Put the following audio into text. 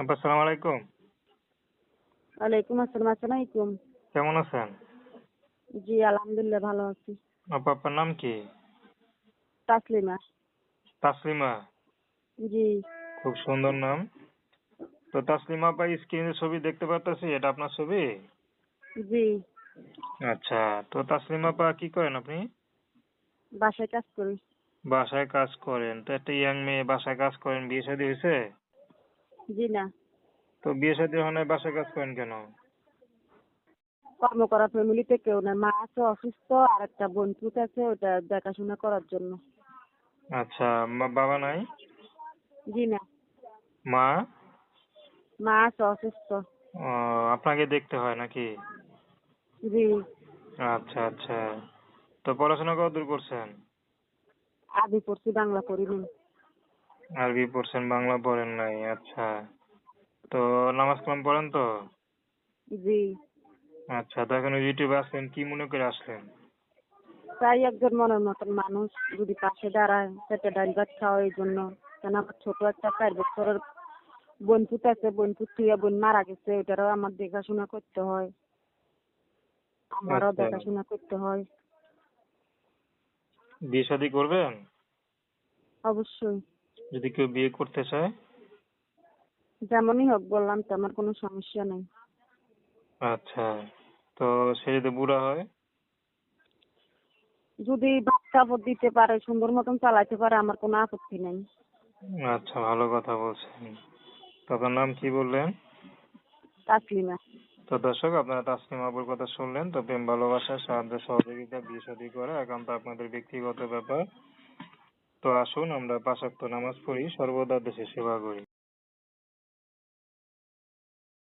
আপা আসসালামু আলাইকুম। ওয়ালাইকুম আসসালাম আসসালামু আলাইকুম। কেমন আছেন? জি আলহামদুলিল্লাহ ভালো আছি। আপা আপনার নাম কি? তাসলিমা। তাসলিমা? জি। খুব সুন্দর নাম। তো তাসলিমা আপা স্ক্রিনে ছবি দেখতে পাচ্ছি এটা আপনার ছবি? জি। আচ্ছা তো তাসলিমা আপা কি করেন আপনি? বাসায় কাজ করি। বাসায় কাজ করেন। তো একটা ইয়াং মেয়ে বাসায় কাজ করেন বিয়ে শাদী হয়েছে? জি না। তো বিয়ে শাদী হয় নাই, বাসায় কাজ করেন কেন? কর্ম করা ফ্যামিলিতে কেউ না মা আছে অসুস্থ আর একটা বোন পুত আছে ওটা দেখাশোনা করার জন্য। আচ্ছা বাবা নাই? জি না। মা? মা আছে অসুস্থ। আপনাকে দেখতে হয় নাকি? জি। আচ্ছা আচ্ছা। তো পড়াশোনা কত দূর করছেন? আদি পড়ছি বাংলা পড়িনি আরবি পড়ছেন বাংলা পড়েন নাই আচ্ছা। তো নামাজ কালাম পড়েন তো? জি। আচ্ছা তো এখন ইউটিউবে আসলেন কি মনে করে আসলেন? তাই একজন মনের মতন মানুষ যদি পাশে দাঁড়ায় সেটা ডাল ভাত খাওয়া এই জন্য। কেন আমার ছোট একটা চার বছরের বোন পুত আছে বোন থেকে বোন মারা গেছে ওটারও আমার দেখাশোনা করতে হয়। আমারও আচ্ছা। দেখাশোনা করতে হয়। বিয়ে শাদী করবেন? অবশ্যই। যদি কেউ বিয়ে করতে চায়? যেমনই হোক বললাম তো আমার কোনো সমস্যা নেই। আচ্ছা তো সে যদি বুড়া হয়? যদি ভাত কাপড় দিতে পারে সুন্দর মতন চালাতে পারে আমার কোনো আপত্তি নেই। আচ্ছা ভালো কথা বলছেন। তো আপনার নাম কি বললেন? তাসলিমা। তো দর্শক আপনারা তাসলিম আবুর কথা শুনলেন তো প্রেম ভালোবাসা সাহায্য সহযোগিতা বিয়ে শাদী করা একান্ত আপনাদের ব্যক্তিগত ব্যাপার। তো আসুন আমরা পাঁচ ওয়াক্ত নামাজ পড়ি সর্বদা দেশের সেবা করি।